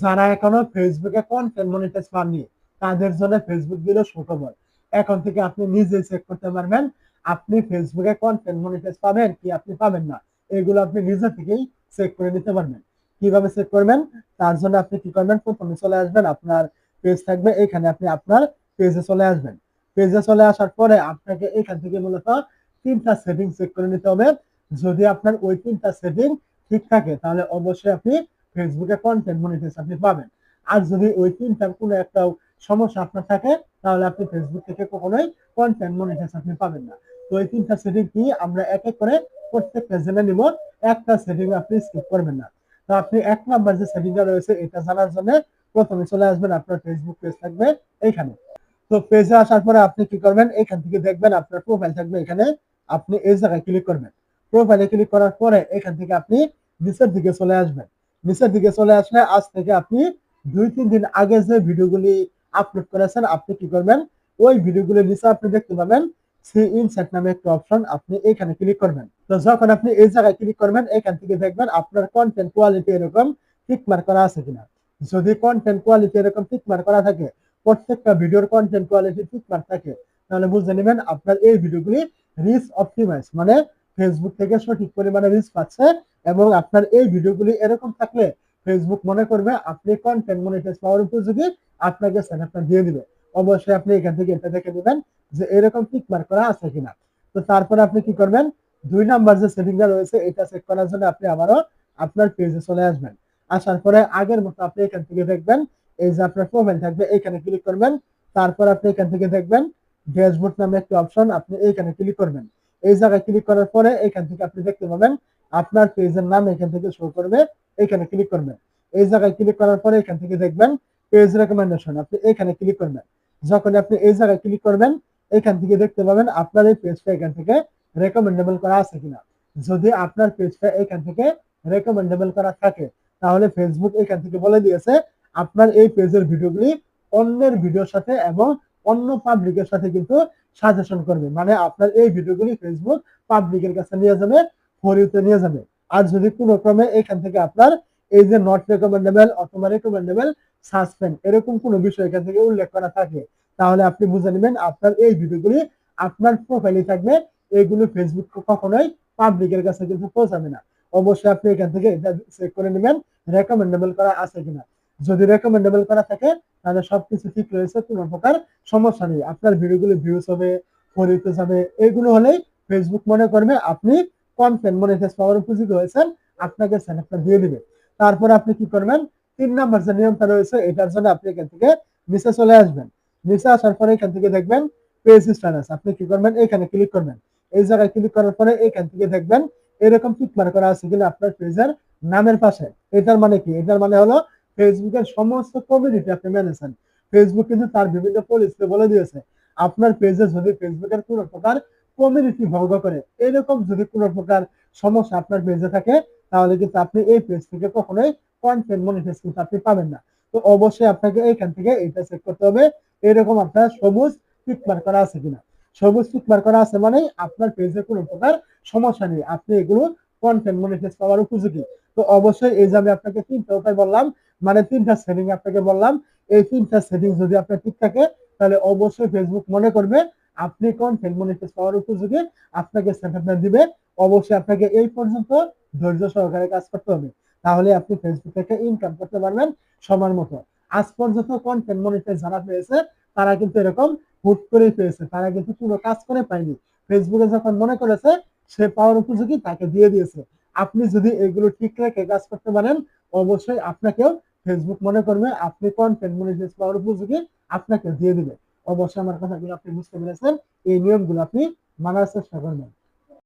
যারা এখনও ফেসবুকে কন্টেন্ট মনিটাইজ পাননি তাদের জন্য ফেসবুক দিল সুখবর। এখন থেকে আপনি নিজে চেক করতে পারবেন, আপনি ফেসবুকে কন্টেন্ট মনিটাইজ পাবেন কি আপনি পাবেন না, এগুলো আপনি নিজে থেকেই চেক করে নিতে পারবেন। কীভাবে চেক করবেন? তার জন্য আপনি কি করবেন? প্রথমে চলে আসবেন, আপনার পেজ থাকবে এখানে, আপনি আপনার পেজে চলে আসবেন। পেজে চলে আসার পরে আপনাকে এখান থেকে মূলত তিনটা সেটিং চেক করে নিতে হবে। যদি আপনার ওই তিনটা সেটিং ঠিক থাকে, তাহলে অবশ্যই আপনি ফেসবুকে কন্টেন্ট মনিটাইজ আপনি পাবেন। আর যদি ওই তিনটার কোনো একটা সমস্যা আপনার থাকে, তাহলে আপনি ফেসবুক থেকে কখনোই কন্টেন্ট মনিটাইজ আপনি পাবেন না। তো এই তিনটা সেটিং কি, আমরা এক এক করে প্রত্যেকটা জেনে নিব, একটা সেটিং আপনি স্কিপ করবেন না। তো আপনি এক নাম্বার যে সেটিংটা রয়েছে, এটা জানার জন্য প্রথমে চলে আসবেন, আপনার ফেসবুক পেজ থাকবে এইখানে। তো পেজে আসার পরে আপনি কি করবেন, এখান থেকে দেখবেন আপনার প্রোফাইল থাকবে এখানে, আপনি এই জায়গায় ক্লিক করবেন। প্রোফাইলে ক্লিক করার পরে এখান থেকে আপনি নিচের দিকে চলে আসবেন। নিচের দিকে চলে আসলে আজ থেকে আপনি দুই, তিন দিন আগে যে ভিডিওগুলি আপলোড করেছেন, আপনি কি করবেন? ওই ভিডিওগুলি নিচে আপনি দেখতে পাবেন। সি ইনসার্ট নামে একটা অপশন আপনি এখানে ক্লিক করবেন। তো যখন আপনি এই জায়গায় ক্লিক করবেন, এখান থেকে দেখবেন আপনার কন্টেন্ট কোয়ালিটি এরকম টিক মার্ক করা আছে কিনা। যদি কন্টেন্ট কোয়ালিটি এরকম টিক মার্ক করা থাকে, প্রত্যেকটা ভিডিওর কন্টেন্ট কোয়ালিটি টিক মার্ক থাকে, তাহলে বুঝে নেবেন আপনার এই ভিডিওগুলি রিচ অপটিমাইজ মানে ফেসবুক থেকে সঠিক পরিমাণে রিচ পাচ্ছে এবং আপনার এই ভিডিওগুলি এরকম থাকলে ফেসবুক মনে করবে আপনি কন্টেন্ট মনিটাইজ পাওয়ার উপযোগী, আপনাকে সেটআপটা দিয়ে দিবে। অবশ্যই আপনি এখান থেকে এটা দেখে নেবেন যে এরকম টিক মার্ক করা আছে কিনা। তো তারপরে আপনি কি করবেন? দুই নাম্বার যে সেটিংটা রয়েছে, এটা চেক করার জন্য আপনি আবারও আপনার পেজে চলে আসবেন। আসার পরে আগের মতো আপনি এখান থেকে দেখবেন, এই যে আপনার প্রোফাইল থাকবে, এখানে ক্লিক করবেন। তারপর আপনি এখান থেকে দেখবেন ড্যাশবোর্ড নামে একটি অপশন আপনি এইখানে ক্লিক করবেন। এই জায়গায় ক্লিক করার পরে এখান থেকে আপনি দেখতে পাবেন আপনার পেজের নাম এখান থেকে শো করবে, এখানে ক্লিক করবেন এই জায়গায় ক্লিক করার পরে এখান থেকে দেখবেন পেজ রেকমেন্ডেশন আপনি এখানে ক্লিক করবেন। যখন আপনি এই জায়গায় ক্লিক করবেন, এখান থেকে দেখতে পাবেন আপনার এই পেজটা এখান থেকে রেকমেন্ডেবল করা আছে কিনা। যদি আপনার পেজটা এখান থেকে রেকমেন্ডেবল করা থাকে, তাহলে ফেসবুক এখান থেকে বলে দিয়েছে, আপনার এই পেজের ভিডিওগুলি অন্যের ভিডিওর সাথে এবং অন্য পাবলিকের সাথে কিন্তু সাজেশন করবে। মানে আপনার এই ভিডিওগুলি ফেসবুক পাবলিকের কাছে নিয়ে যাবে ফরিতে নিয়ে যাবে। আর যদি কোনো ক্রমে এখান থেকে আপনার এই যে নট রেকমেন্ডেবল অথবা রেকমেন্ডেবল সাসপেন্ড এরকম কোনো বিষয় এখান থেকে উল্লেখ করা থাকে, তাহলে আপনি বুঝে নেবেন আপনার এই ভিডিওগুলি আপনার প্রোফাইলে থাকবে। এইগুলো ফেসবুক কখনোই পাবলিকের কাছে কিন্তু পৌঁছাবে না। অবশ্যই আপনি এখান থেকে এটা চেক করে নেবেন রেকমেন্ডেবল করা আছে কিনা। যদি রেকমেন্ডেবল করা থাকে, তাহলে সবকিছু ঠিক রয়েছে, কোনো প্রকার সমস্যা নেই। আপনার ভিডিওগুলো ভিউজ হবে ফরিতে যাবে এইগুলো হলেই ফেসবুক মনে করবে আপনি উপযোগী হয়েছেন, আপনাকে দিয়ে দিবে। তারপর আপনি কি করবেন? তিন যে নিয়মটা রয়েছে, এটার জন্য আপনি এখান থেকে চলে আসবেন। আসার পরে এখান থেকে দেখবেন পেজ আপনি কি করবেন? এখানে ক্লিক করবেন। এই জায়গায় ক্লিক করার পরে এখান থেকে দেখবেন এরকম টিক মার্ক করা আছে কিনা আপনার পেজের নামের পাশে। এটার মানে কি? এটার মানে হলো ফেসবুকের সমস্ত কমিউনিটি আপনি মেনেছেন ফেসবুক কিন্তু তার বিভিন্ন পলিসিতে বলে দিয়েছে। আপনার পেজে যদি ফেসবুকের কোনো প্রকার কমিউনিটি ভঙ্গ করে। এরকম যদি কোনো প্রকার সমস্যা আপনার পেজে থাকে, তাহলে কিন্তু আপনি এই পেজ থেকে কখনোই কন্টেন্ট মনিটাইজ কিন্তু আপনি পাবেন না। তো অবশ্যই আপনাকে এইখান থেকে এটা চেক করতে হবে, এরকম আপনার সবুজ টিক মার্ক করা আছে কিনা। সবুজ টিক মার্ক করা আছে মানে আপনার পেজে কোনো প্রকার সমস্যা নেই। আপনি এগুলো কন্টেন্ট মনিটাইজ পাওয়ার উপযোগী। তো অবশ্যই এই যে আমি আপনাকে তিনটা উপায় বললাম মানে তিনটা সেটিং আপনাকে বললাম, এই তিনটা সেটিং যদি আপনার ঠিক থাকে, তাহলে অবশ্যই ফেসবুক মনে করবে আপনি কন্টেন্ট মনিটাইজ পাওয়ার উপযোগী, আপনাকে সেটআপটা দিবে। অবশ্যই আপনাকে এই পর্যন্ত ধৈর্য সহকারে কাজ করতে হবে। তাহলে আপনি ফেসবুক থেকে ইনকাম করতে পারবেন সময় মতো। আজ পর্যন্ত কন্টেন্ট মনিটাইজ যারা পেয়েছে, তারা কিন্তু এরকম হুট করে পেয়েছে। তারা কিন্তু পুরো কাজ করে পায়নি। ফেসবুকে যখন মনে করেছে, সে পাওয়ার উপযোগী, তাকে দিয়ে দিয়েছে। আপনি যদি এগুলো ঠিক রেখে কাজ করতে পারেন, অবশ্যই আপনাকেও ফেসবুক মনে করবে, আপনি কন্টেন্ট মনিটাইজ পাওয়ার উপযোগী, আপনাকে দিয়ে দিবে। অবশ্যই আমার কথাগুলো আপনি বুঝতে পেরেছেন। এই নিয়মগুলো আপনি মানার চেষ্টা করবেন।